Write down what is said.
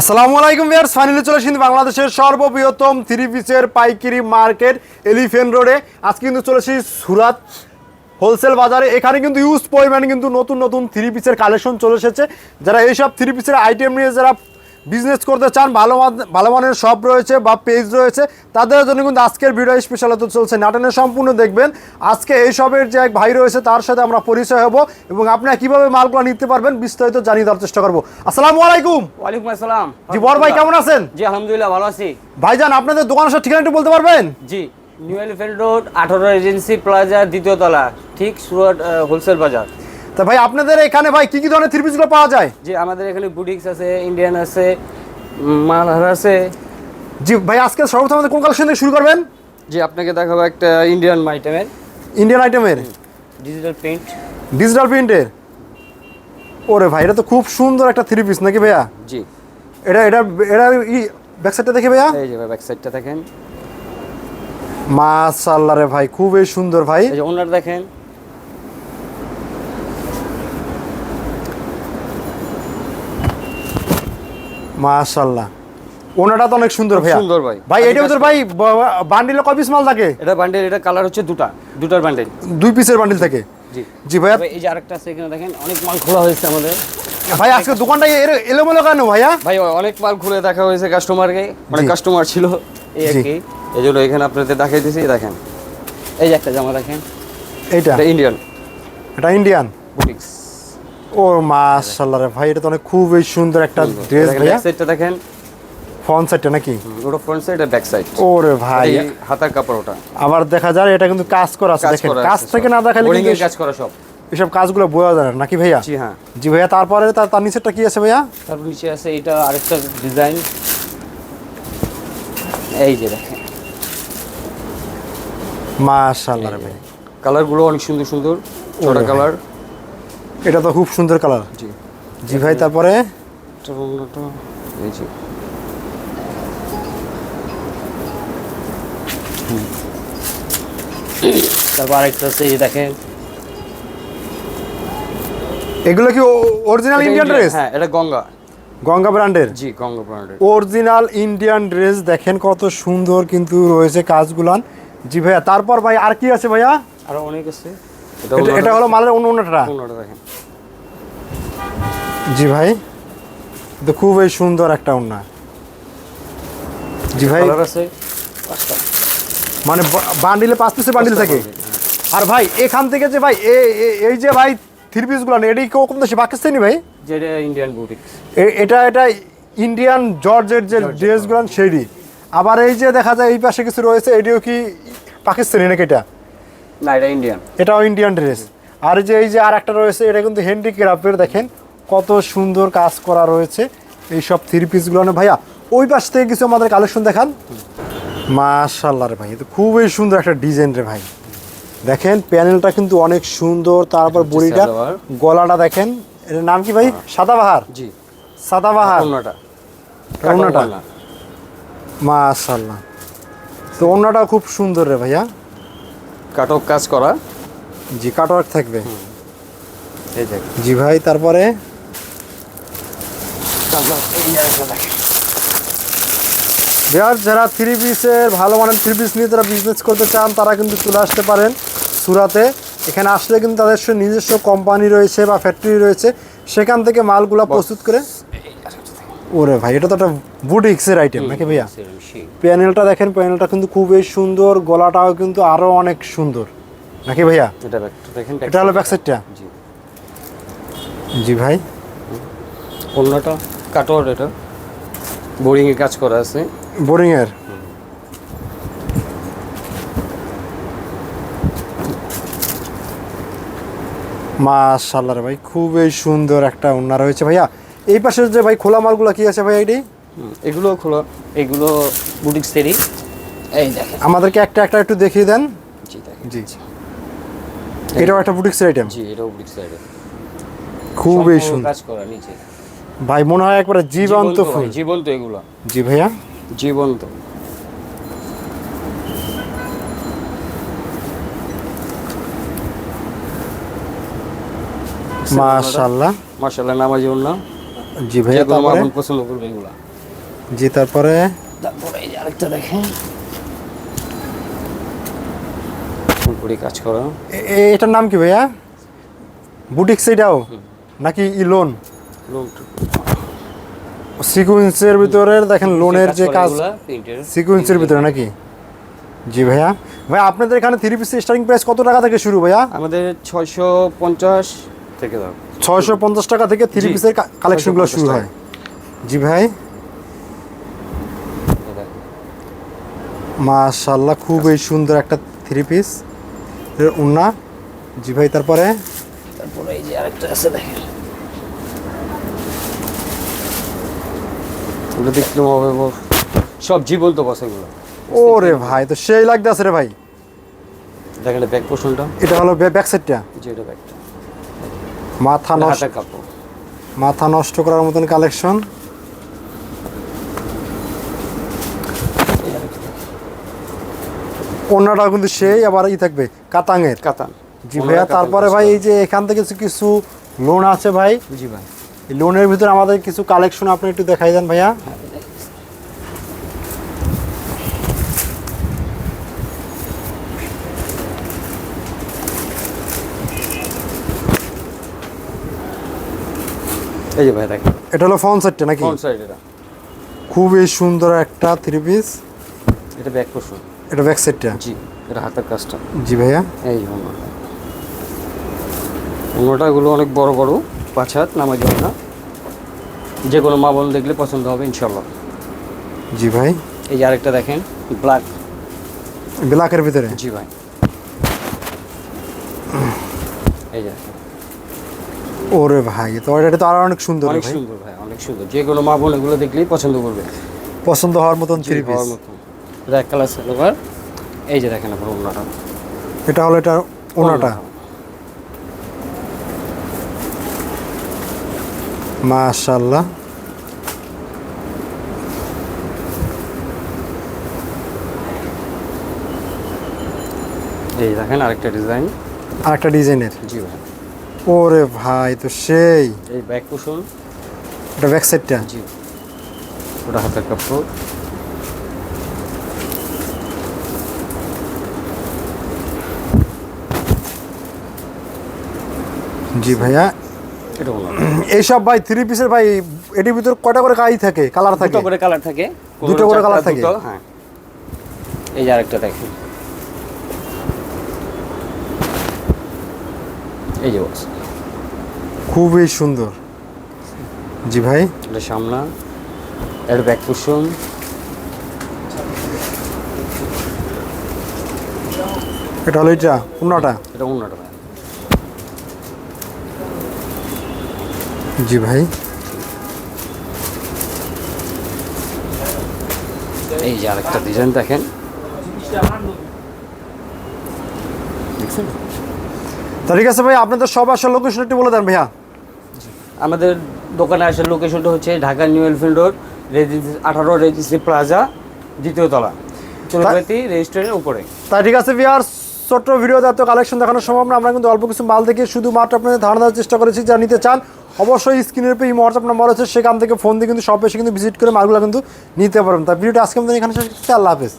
আসসালামু আলাইকুম viewers finally চলে এসেছি বাংলাদেশের সর্ববৃহত্তম থ্রি পিসের পাইকারি মার্কেট এলিফেন্ট রোডে আজ কিন্তু চলে এসেছি সুরাত হোলসেল বাজারে। এখানে কিন্তু ইউজ পরিমাণে কিন্তু নতুন নতুন থ্রি পিসের কালেকশন চলে এসেছে। যারা এইসব থ্রি পিসের আইটেম নিয়ে যারা বিজনেস করতে চান ভালো ভালো মানের শপ রয়েছে বা পেজ রয়েছে তাদের জন্য কিন্তু আজকের ভিডিও স্পেশাল হতে চলছে। নাটনে সম্পূর্ণ দেখবেন। আজকে এই সবের যে এক ভাই রয়েছে তার সাথে আমরা পরিচয় হব এবং আপনারা কীভাবে মালগুলো নিতে পারবেন বিস্তারিত জানিয়ে দেওয়ার চেষ্টা করব। আসসালামু আলাইকুম। ওয়ালাইকুম আসসালাম। জি বড় ভাই কেমন আছেন? জি আলহামদুলিল্লাহ ভালো আছি। ভাইজান আপনাদের দোকান আসার ঠিকানা একটু বলতে পারবেন? জি নিউ এলিফেন্ট রোড আঠারো এজেন্সি প্লাজা দ্বিতীয় তলা ঠিক সুরট হোলসেল বাজার তা ভাই আপনাদের এখানে ভাই কি কি ধরনের থ্রি পিসগুলো পাওয়া যায়? জি আমাদের এখানে বুটিক্স আছে ইন্ডিয়ান আছে মালহার আছে। জি ভাই আজকে সর্বপ্রথম আমাদের কোন কালেকশন থেকে শুরু করবেন? জি আপনাকে দেখাবো একটা ইন্ডিয়ান আইটেমের ইন্ডিয়ান আইটেমের ডিজিটাল প্রিন্ট ডিজিটাল প্রিন্টের ওরে ভাই এটা তো খুব সুন্দর একটা থ্রি পিস নাকি ভাইয়া? জি। এটা এটা এটা ব্যাক সাইডটা দেখে ভাইয়া? এই যে ব্যাক সাইডটা দেখেন। মাশাআল্লাহ রে ভাই খুবই সুন্দর ভাই। এই যে ওনার দেখেন। মাশাআল্লাহ। ওনাটা তো অনেক সুন্দর ভাইয়া। সুন্দর ভাই। ভাই এটা ভিতর ভাই বান্ডিলে কয় পিস মাল থাকে? এটা বান্ডিল এটা কালার হচ্ছে দুটা দুটার বান্ডেল। দুই পিসের বান্ডিল থাকে? জি। জি তবে এই যে আরেকটা আছে এখানে দেখেন অনেক মাল খোলা হয়েছে আমাদের। ভাই আজকে দোকানটা এলোমেলো কেন ভাইয়া? ভাই অনেক মাল খুলে দেখা হয়েছে কাস্টমারকে অনেক কাস্টমার ছিল এই আর কি এই জন্য এখানে আপনাদের দেখাই দিয়েছি দেখেন। এই যে একটা জামা দেখেন। এইটা? এটা ইন্ডিয়ান এটা ইন্ডিয়ান বুটিক্স ও মাশাআল্লাহ রে ভাই এটা তো অনেক খুবই সুন্দর একটা ড্রেস ভাইয়া। সাইডটা দেখেন। ফ্রন্ট সাইডটা নাকি? ওটা ফ্রন্ট সাইড আর ব্যাক সাইড ওরে ভাই। হাতার কাপড় ওটা। আবার দেখা যায় এটা কিন্তু কাজ করা আছে দেখেন। কাজ থেকে না দেখালে কিন্তু কাজ করা সব। এসব কাজগুলো বোঝা যায় নাকি ভাইয়া? জি হ্যাঁ। জি ভাইয়া তারপরে তার তার নিচেরটা কি আছে ভাইয়া? তারপর নিচে আছে এটা আরেকটা ডিজাইন এই যে দেখেন। মাশাআল্লাহ রে ভাই। কালারগুলো অনেক সুন্দর সুন্দর। ছোটা। কালার এটা তো খুব সুন্দর কালার। জি। জি ভাই তারপরে? এই যে তারপর আরেকটা আছে এই দেখেন এগুলো কি অরিজিনাল ইন্ডিয়ান ড্রেস হ্যাঁ এটা গঙ্গা গঙ্গা ব্র্যান্ডের জি গঙ্গা ব্র্যান্ডের অরিজিনাল ইন্ডিয়ান ড্রেস দেখেন কত সুন্দর কিন্তু রয়েছে কাজগুলান জি ভাইয়া তারপর ভাই আর কি আছে ভাইয়া আরও অনেক আছে এটা- হলো মালের অন্য অন্যটা? দেখেন। জি ভাই তো খুবই সুন্দর একটা ওন্না জি ভাই মানে বান্ডিলে পাঁচ পিসের বান্ডিল থাকে। আর ভাই এখান থেকে যে ভাই এই যে ভাই থ্রি পিসগুলো এটি কেউ কম দেশে পাকিস্তানি ভাই? যেটা ইন্ডিয়ান বুটিক্স এটা এটা ইন্ডিয়ান জর্জের যে ড্রেসগুলো সেইটি। আবার এই যে দেখা যায় এই পাশে কিছু রয়েছে এটিও কি পাকিস্তানি নাকি এটা? না এটা ইন্ডিয়ান এটাও ইন্ডিয়ান ড্রেস আর যে এই যে আর একটা রয়েছে এটা কিন্তু হ্যান্ডিক্রাফ্টের দেখেন কত সুন্দর কাজ করা রয়েছে। এই সব থ্রি পিসগুলো ভাইয়া ওই পাশ থেকে কিছু আমাদের কালেকশন দেখান। মাশাল্লাহ রে ভাই এটা খুবই সুন্দর একটা ডিজাইন রে ভাই। দেখেন প্যানেলটা কিন্তু অনেক সুন্দর তারপর বড়িটা গলাটা দেখেন। এটার নাম কি ভাই? সাদাবাহার? জি। সাদাবাহার? কাটাও না। মাশাল্লাহ তো অন্যটা খুব সুন্দর রে ভাইয়া। কাটক কাজ করা। জি কাটওয়ার্ক থাকবে। এই দেখ। জি ভাই তারপরে? বিহার যারা থ্রি পিসের ভালো মানের থ্রি পিস নিয়ে যারা বিজনেস করতে চান তারা কিন্তু চলে আসতে পারেন সুরাতে। এখানে আসলে কিন্তু তাদের নিজস্ব কোম্পানি রয়েছে বা ফ্যাক্টরি রয়েছে সেখান থেকে মালগুলা প্রস্তুত করে ওরে ভাই এটা তো একটা বুটিক্সের আইটেম নাকি ভাইয়া? প্যানেলটা দেখেন প্যানেলটা কিন্তু খুবই সুন্দর গলাটাও কিন্তু আরও অনেক সুন্দর। নাকি ভাইয়া? এটা দেখেন এটা হলো ব্যাক সাইডটা জি। জি ভাই। অন্যটা কাটওয়ার এটা। বোরিং এর কাজ করা আছে। বোরিং এর মাশাআল্লাহ ভাই খুবই সুন্দর একটা ওন্না রয়েছে ভাইয়া। এই পাশে যে ভাই খোলা মালগুলো কি আছে ভাই এটি এগুলো খোলা এগুলো বুটিক সেরি। এই দেখেন। আমাদেরকে একটা একটা একটু দেখিয়ে দেন। জি জি। এটাও একটা বুটিক্সের আইটেম জি এটাও বুটিক সাইডে খুবই সুন্দর। কাজ করা নিচে। ভাই মনে হয় একবারে জীবন্ত ফুল। জীবন্ত এগুলো। জি ভাইয়া? জীবন্ত। মাশাআল্লাহ। মার্শাল্লাহ নামাজি অন্য জি ভাইয়া তারপরে? পছন্দ করবে এগুলা। জি তারপরে? তারপরে এই যে আরেকটা দেখেন। ফুলপুরি কাজ করা। এটার নাম কি ভাইয়া? বুটিক্স এটাও নাকি ই লোন সিকুয়েন্সের ভিতরে দেখেন লোনের যে কাজ সিকুয়েন্সের ভিতরে নাকি? জি ভাইয়া। ভাই আপনাদের এখানে থ্রি পিসের স্টার্টিং প্রাইস কত টাকা থেকে শুরু ভাইয়া? আমাদের ছয়শো পঞ্চাশ থেকে দাও ছয়শো পঞ্চাশ টাকা থেকে থ্রি জি, পিসের কালেকশনগুলো শুরু হয়। জি ভাই। মাশাল্লাহ খুবই সুন্দর একটা থ্রি পিস উন্না। জি ভাই তারপরে? তারপরে এই যে আরেকটা আছে দেখেন। ওগুলো দেখলে হবে। সব জীবন্ত বস এগুলো। ওরে ভাই তো সেই লাগতে আছে রে ভাই। দেখেন ব্যাক পোর্শনটা এটা হলো ব্যাক সাইডটা যে এটা ব্যাকটা মাথা নষ্ট কাপড়। মাথা নষ্ট করার মতন কালেকশন। অন্যটা কিন্তু সেই আবার ই থাকবে কাতাঙের। কাতান। জি ভাইয়া তারপরে ভাই এই যে এখান থেকে কিছু কিছু লোন আছে ভাই। জি ভাই। এই লোনের ভিতরে আমাদের কিছু কালেকশন আপনি একটু দেখাই দেন ভাইয়া। এই যে ভাই দেখেন। এটা হলো ফোন সেটটা নাকি? ফ্রন্ট সাইড এটা। খুবই সুন্দর একটা থ্রি পিস এটা ব্যাক পোর্শন এটা ব্যাক সেটটা জি এটা হাতের কাজটা। জি ভাইয়া। এই অন্যটা অন্যটা অনেক বড় বড় পাঁচ হাত নামাজ যাবে না। যে কোনো মা বোন দেখলে পছন্দ হবে ইনশাল্লাহ জি ভাই। এই যে আরেকটা দেখেন ব্ল্যাক ব্ল্যাকের ভিতরে? জি ভাই। এই যে। ওরে ভাই তো এটা তো আরও অনেক সুন্দর অনেক সুন্দর ভাই অনেক সুন্দর। যে কোনো মা বোন এগুলো দেখলেই পছন্দ করবে। পছন্দ হওয়ার মতন থ্রি পিস হওয়ার মতো এটা এক কালার সালোয়ার এই যে দেখেন আপনার অন্যটা এটা হলো এটা ওনাটা মাশাল্লাহ এই দেখেন আরেকটা ডিজাইন আর একটা ডিজাইনের। জি ভাই। ওরে ভাই তো সেই। এই ব্যাক কুশন এটা ব্যাক সাইডটা? জি। ওটা হাতের কাপড়। জি ভাইয়া। এইসব ভাই থ্রি পিসের ভাই এটির ভিতর কয়টা করে কাজ থাকে? কালার থাকে? দুটো করে কালার থাকে। দুটো করে colour থাকে? হ্যাঁ। এই যে আরেকটা দেখেন। এই যে বস। খুবই সুন্দর। জি ভাই। এটা সামনা এর ব্যাক কুশন এটা হলো এটা ওনাটা এটা ভাই। জি ভাই। এই যে আরেকটা ডিজাইন দেখেন। দেখছেন? তা ঠিক আছে ভাই আপনাদের সব আসার লোকেশন একটু বলে দেন ভাইয়া। আমাদের দোকানে আসার লোকেশনটা হচ্ছে Dhaka new elephant road residency আঠারো রেজিস্ট্রি প্লাজা দ্বিতীয় তলা চলবাতি রেজিস্ট্রেন্টের উপরে। তাই ঠিক আছে ভিয়ার ছোট্ট ভিডিওতে এত কালেকশন দেখানো সম্ভব না আমরা কিন্তু অল্প কিছু মাল থেকে শুধুমাত্র আপনাদের ধারণা দেওয়ার চেষ্টা করেছি যা নিতে চান অবশ্যই স্ক্রিনের পে এই হোয়াটসঅ্যাপ নাম্বার আছে সেখান থেকে ফোন দিয়ে কিন্তু সব এসে কিন্তু ভিজিট করে মালগুলো কিন্তু নিতে পারবেন। তাই ভিডিওটা আজকে আমাদের এখানে। আল্লাহ হাফেজ।